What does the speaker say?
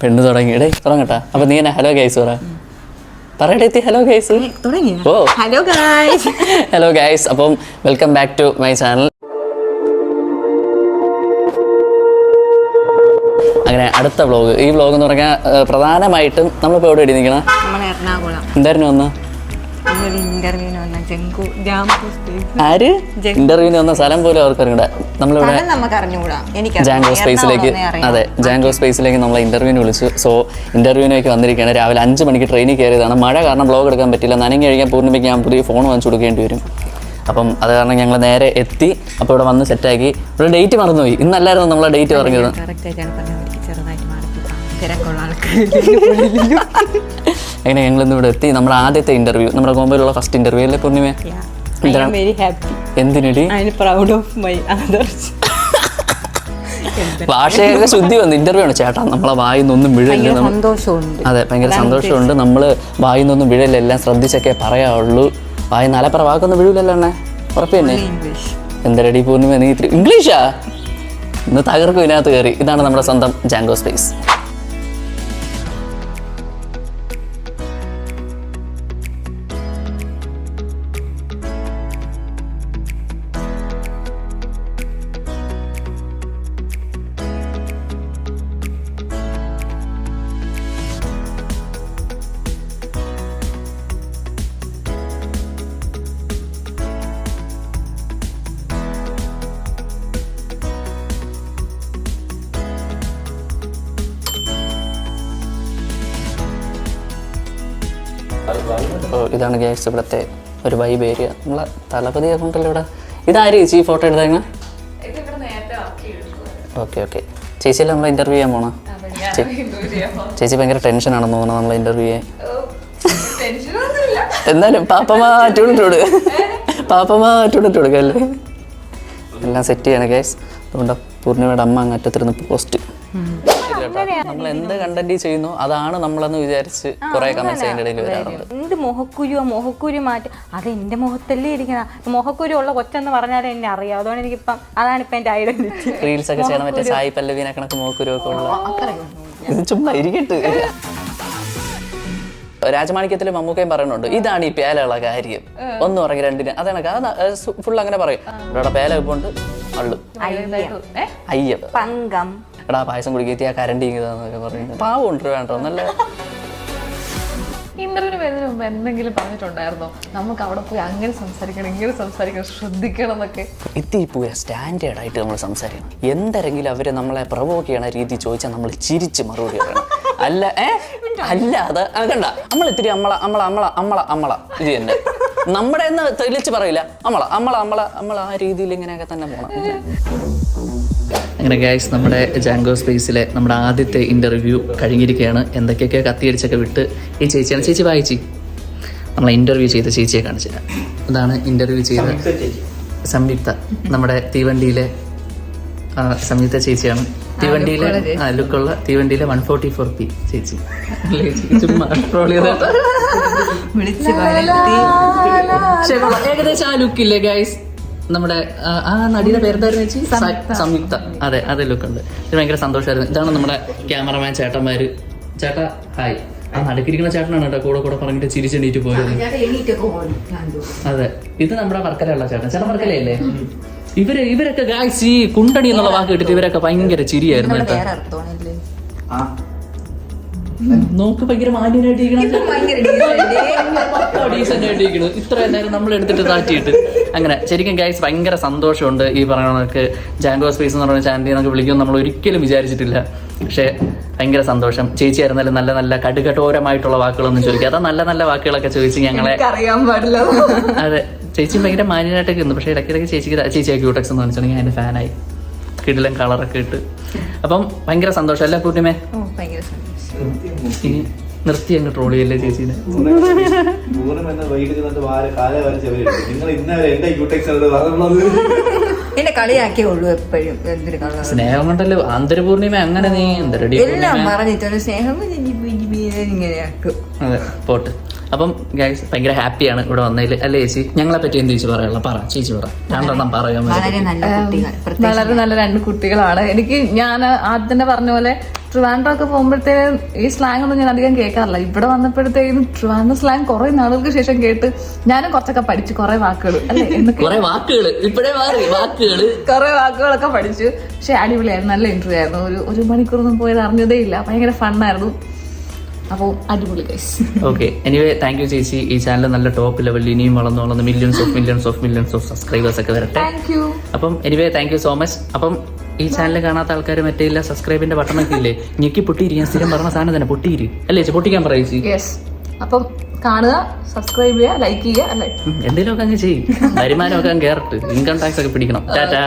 പെണ്ണ് തുടങ്ങി. ഇടേ തുടങ്ങട്ടാ. അപ്പൊ നീ എന്നെ ഹലോ ഗൈസ് പറ. പറയട്ടെ എത്തി ഹലോ ഗൈസ് ഓ. ഹലോ ഗൈസ് ഹലോ ഗൈസ് അപ്പം welcome back to my channel അങ്ങനെ അടുത്ത വ്ളോഗ് ഈ വ്ളോഗ് എന്ന് പറഞ്ഞാൽ പ്രധാനമായിട്ടും നമ്മളിപ്പോൾ എവിടെ എറണാകുളം. എന്തായിരുന്നു ഒന്ന് ഇന്റർവ്യൂവിന് വന്ന ജങ്കു സ്പേസ് ആര്? ഇന്റർവ്യൂവിന് വന്ന സ്ഥലം പോലും അവർക്ക് അറിയണ്ട നമ്മളിവിടെ സ്ഥലം നമുക്ക് അറിഞ്ഞുകൂടാ എനിക്ക് ജാങ്കോ സ്പേസിലേക്ക് അതെ ജാങ്കോ സ്പേസിലേക്ക് നമ്മളെ ഇന്റർവ്യൂവിന് വിളിച്ചു. സോ ഇന്റർവ്യൂവിനേക്ക് വന്നിരിക്കുകയാണ്. രാവിലെ അഞ്ച് മണിക്ക് ട്രെയിനിൽ കയറിയതാണ്. മഴ കാരണം ബ്ലോഗ് എടുക്കാൻ പറ്റില്ല. നനഞ്ഞ് കഴിക്കാൻ പൂർണിമയ്ക്ക് ഞാൻ പുതിയ ഫോൺ വാങ്ങിച്ചു കൊടുക്കേണ്ടി വരും. അപ്പം അത് കാരണം ഞങ്ങൾ നേരെ എത്തി. അപ്പോൾ ഇവിടെ വന്ന് സെറ്റാക്കി ഇവിടെ ഡേറ്റ് മറന്നുപോയി. ഇന്നല്ലായിരുന്നു നമ്മളെ ഡേറ്റ് പറഞ്ഞത്. തിരക്കുള്ള അങ്ങനെ ഞങ്ങൾ ഇന്ന് ഇവിടെ എത്തി? നമ്മുടെ ആദ്യത്തെ ഇന്റർവ്യൂ നമ്മുടെ കോമ്പയിലുള്ള ഫസ്റ്റ് ഇന്റർവ്യൂ അല്ലേ പൂർണിമേ എന്തിനടി? പ്രൗഡ് ഓഫ് മൈ ആദർശ് ഭാഷയൊക്കെ ശുദ്ധി വന്നു. ഇന്റർവ്യൂ ആണ്. ചേട്ടാ നമ്മളെ വായിൽ നിന്നൊന്നും വിഴല്ല അതെ ഭയങ്കര സന്തോഷമുണ്ട്. നമ്മൾ വായിൽ നിന്നൊന്നും വിഴല്ല എല്ലാം ശ്രദ്ധിച്ചൊക്കെ പറയാവുള്ളൂ. വായി നാലപ്പറ വാക്കൊന്നും വീഴില്ലല്ലോ എണ്ണേ ഉറപ്പ് തന്നെ എന്തരടി പൂർണിമ നീ ഇത്ര ഇംഗ്ലീഷാ ഇന്ന് തകർക്കും ഇതിനകത്ത് കയറി. ഇതാണ് നമ്മുടെ സ്വന്തം ജാങ്കോ സ്പേസ് അപ്പോൾ ഇതാണ് ഗ്യാസ് ഇവിടുത്തെ ഒരു വൈബ് ഏരിയ നമ്മളെ തലപതി ഉണ്ടല്ലോ ഇവിടെ? ഇതാരും? ചേച്ചി ഫോട്ടോ എടുത്തേങ്ങ ഓക്കെ ഓക്കെ ചേച്ചിയല്ലേ നമ്മളെ ഇന്റർവ്യൂ ചെയ്യാൻ പോണ? ചേച്ചി ഭയങ്കര ടെൻഷനാണെന്ന് തോന്നുന്നു നമ്മളെ ഇന്റർവ്യൂ ചെയ്യാൻ. എന്നാലും പാപ്പമാ ടൂണിട്ടോട് പാപ്പമാ ടൂണിട്ട് കൊടുക്കല്ലേ എല്ലാം സെറ്റ് ചെയ്യണം ഗ്യാസ് അതുകൊണ്ട് പൂർണിമയുടെ അമ്മ അങ്ങറ്റത്തിരുന്ന് പോസ്റ്റ് നമ്മൾ എന്ത് കണ്ടന്റ് ചെയ്യുന്നു അതാണ് നമ്മളെന്ന് വിചാരിച്ച് കുറെ കമന്റ്സ് അതിന്റെ ഇടയിൽ വരാറുണ്ട്. എന്ത് മുഖക്കുരുവോ മുഖക്കുരു മാറ്റി. അത് എന്റെ മുഖത്തല്ലേ ഇരിക്കണ. മുഖക്കുരു ഉള്ള കൊച്ചെന്ന് പറഞ്ഞാലേ എന്നെ അറിയാം. അതുകൊണ്ട് എനിക്കിപ്പം അതാണ് ഇപ്പം എന്റെ ഐഡന്റിറ്റി റീൽസ് ഒക്കെ ചെയ്യണം മറ്റേ സായി പല്ലവീനെ കണക്ക് മോക്കുരു ഒക്കെ ഉള്ള ഇത് ചുമ്മാ ഇരിക്കട്ടെ. രാജമാണിക്യത്തിൽ മമ്മൂക്കയും പറയുന്നുണ്ട് ഇതാണ് ഈ പേലുള്ള കാര്യം. ഒന്ന് പറഞ്ഞ് രണ്ടിന്. അതാണ് ഫുൾ അങ്ങനെ പറയും. ഇവിടെ പേല ഇപ്പോണ്ട് അള്ളു. അയ്യ പങ്കം. എടാ പായസം കുടിക്കത്തി ആ കരണ്ടി ഇങ്ങനെന്നൊക്കെ പറയുന്നത് ഉണ്ട് വേണ്ടോ നല്ല ഇന്റർവ്യൂവിന് വരുന്നതിന് മുമ്പ് എന്തെങ്കിലും പറഞ്ഞിട്ടുണ്ടായിരുന്നോ? നമുക്ക് അവിടെ പോയി അങ്ങനെ സംസാരിക്കണം ഇങ്ങനെ സംസാരിക്കണം ശ്രദ്ധിക്കണം എന്നൊക്കെ. ഇത്തിരി പോയ സ്റ്റാൻഡേർഡ് ആയിട്ട് നമ്മൾ സംസാരിക്കണം. എന്തെങ്കിലും അവരെ നമ്മളെ പ്രൊവോക്ക് ചെയ്യണ രീതി ചോദിച്ചാൽ നമ്മൾ ചിരിച്ച് മറുപടി പറയണം. അല്ല ഏ? അല്ല അത് കണ്ട. നമ്മൾ ഇത്തിരി അമ്മള അമ്മള അമ്മള അമ്മള അമ്മള. ഇത് തന്നെ. നമ്മുടെ എന്ന് തെളിച്ച് പറയില്ല. അമ്മള അമ്മള അമ്മള നമ്മൾ ആ രീതിയിൽ ഇങ്ങനെയൊക്കെ തന്നെ പോകണം അങ്ങനെ ഗൈസ് നമ്മുടെ ജാങ്കോ സ്പേസിലെ നമ്മുടെ ആദ്യത്തെ ഇന്റർവ്യൂ കഴിഞ്ഞിരിക്കുകയാണ്. എന്തൊക്കെയൊക്കെ കത്തിയടിച്ചൊക്കെ വിട്ട് ഈ ചേച്ചിയാണ്. ചേച്ചി വായിച്ചി നമ്മളെ ഇന്റർവ്യൂ ചെയ്ത ചേച്ചിയെ കാണിച്ചു അതാണ് ഇന്റർവ്യൂ ചെയ്ത സംയുക്ത നമ്മുടെ തീവണ്ടിയിലെ സംയുക്ത ചേച്ചിയാണ്. തീവണ്ടിയിലെ ആ ലുക്കുള്ള തീവണ്ടിയിലെ വൺ ഫോർട്ടി ഫോർ പി ചേച്ചി? ചുമ്മാ. ഏകദേശം ആ ലുക്കില്ലേ ഗൈസ് നമ്മുടെ ആ, നടിയുടെ പേരെന്തായിരുന്നു ചേച്ചി? സംയുക്ത. അതെ അതെ ലുക്കുണ്ട്. ഇത് ഭയങ്കര സന്തോഷമായിരുന്നു. ഇതാണ് നമ്മുടെ ക്യാമറമാൻ ചേട്ടന്മാര്. ചേട്ടാ ഹായ്. ആ നടുക്കിരിക്കുന്ന ചേട്ടനാണ് കേട്ടോ. കൂടെ കൂടെ പറഞ്ഞിട്ട് ചിരിച്ചെണീറ്റ് പോയത്. അതെ. ഇത് നമ്മുടെ വർക്കലയുള്ള ചേട്ടൻ. ചേട്ടൻ വർക്കലയല്ലേ? ഇവർ ഇവരൊക്കെ ഗായ്സ് ഈ കുണ്ടണി എന്നുള്ള വാക്ക് കേട്ടിട്ട് ഇവരൊക്കെ ഭയങ്കര ചിരിയായിരുന്നു കേട്ടോ. നോക്ക് ഭയങ്കര മാന്യനായിട്ടിരിക്കണം ഇത്ര നേരം നമ്മൾ എടുത്തിട്ട് താറ്റിയിട്ട് അങ്ങനെ ശരിക്കും ഗൈസ് ഭയങ്കര സന്തോഷമുണ്ട് ഈ പറയണക്ക് ജാങ്കോ സ്പേസ് എന്ന് പറയുന്ന ചാനലിൽ നമുക്ക് വിളിക്കുമെന്ന് നമ്മൾ ഒരിക്കലും വിചാരിച്ചിട്ടില്ല. പക്ഷേ ഭയങ്കര സന്തോഷം. ചേച്ചി ആയിരുന്നാലും നല്ല നല്ല കടുകഠോരമായിട്ടുള്ള വാക്കുകളൊന്നും ചോദിക്കാതെ. നല്ല നല്ല വാക്കുകളൊക്കെ ചോദിച്ച് ഞങ്ങളെ അറിയാൻ പാടില്ല. അതെ. ചേച്ചി ഭയങ്കര മാന്യനായിട്ടൊക്കെ ഇരുന്നു. പക്ഷേ ഇടയ്ക്കിടയ്ക്ക് ചേച്ചിക്ക് ചേച്ചി ക്യൂട്ടക്സ് എന്ന് വെച്ചിട്ടുണ്ടെങ്കിൽ അതിന്റെ ഫാനായി. കിടിലൻ കളറൊക്കെ ഇട്ട്. അപ്പം ഭയങ്കര സന്തോഷം അല്ലേ കൂട്ടിമേ ഓ ഭയങ്കര സന്തോഷം. ഇനി നിർത്തി അങ്ങ് ട്രോൾ ചെയ്യല്ലേ ചേച്ചീനെ? നിങ്ങൾ ഇന്നലെ എന്റെ ക്യൂടെക്സ് എന്നെ ഉള്ളൂ എപ്പോഴും എന്തൊരു സ്നേഹം കൊണ്ടല്ലോ ആന്തരപൂർണിമ അങ്ങനെ നീ എല്ലാം പറഞ്ഞിട്ടുണ്ട് സ്നേഹം ഇങ്ങനെയാക്കും അതെ പോട്ട്. അപ്പം ഗൈസ് ഭയങ്കര ഹാപ്പിയാണ് ഇവിടെ വന്നതിൽ അല്ലേ ചേച്ചി? ഞങ്ങളെ പറ്റി എന്ത് ചേച്ചി പറയാനുള്ള പറ ചേച്ചി പറ. രണ്ടെണ്ണം പറയാൻ വളരെ നല്ല കുട്ടികൾ വളരെ നല്ല രണ്ട് കുട്ടികളാണ്. എനിക്ക് ഞാൻ ആദ്യം തന്നെ പറഞ്ഞ പോലെ ട്രിവാൻഡ്രം ഒക്കെ പോകുമ്പോഴത്തേനും ഈ സ്ലാങ് ഒന്നും ഞാൻ അധികം കേൾക്കാറില്ല. ഇവിടെ വന്നപ്പോഴത്തേക്കും ട്രിവാൻഡ്ര സ്ലാങ് കുറെ നാളുകൾക്ക് ശേഷം കേട്ട് ഞാനും കുറച്ചൊക്കെ പഠിച്ചു കുറെ വാക്കുകൾ അല്ലെ? കുറെ വാക്കുകൾ ഇപ്പോഴേ മാറി വാക്കുകൾ കുറെ വാക്കുകളൊക്കെ പഠിച്ചു. പക്ഷെ അടിപൊളിയായിരുന്നു നല്ല ഇന്റർവ്യൂ ആയിരുന്നു. ഒരു ഒരു മണിക്കൂറൊന്നും പോയത് അറിഞ്ഞതേ ഇല്ല. ഭയങ്കര ഫണ്ണായിരുന്നു അപ്പോൾ അടിപൊളി guys okay anyway thank you ചേച്ചി. ഈ ചാനൽ നല്ല ടോപ്പ് ലെവലിൽ ഇനിയും വളർന്നു വളർന്ന് millions of millions of millions of subscribers ഒക്കെ വരട്ടെ. താങ്ക് യു അപ്പം anyway thank you so much അപ്പം ഈ ചാനൽ കാണാത്ത ആൾക്കാർ മറ്റേ ഇല്ല സബ്സ്ക്രൈബിന്റെ ബട്ടണൊക്കെ ഇല്ലേ? ഞെക്കി പൊട്ടിയിരി ഞാൻ സ്ഥിരം പറഞ്ഞ സാധനം തന്നെ പൊട്ടിയിരി. അല്ലേ ചേച്ചി? പൊട്ടിക്കാൻ പറ ചേച്ചി. യെസ് അപ്പം കാണുക സബ്സ്ക്രൈബ് ചെയ്യുക ലൈക്ക് ചെയ്യുക അല്ലേ? എന്തെങ്കിലുമൊക്കെ അങ്ങ് ചെയ്യും. വരുമാനമൊക്കെ അങ്ങ് കയറട്ട് ഇൻകം ടാക്സ് ഒക്കെ പിടിക്കണം. ടാറ്റാ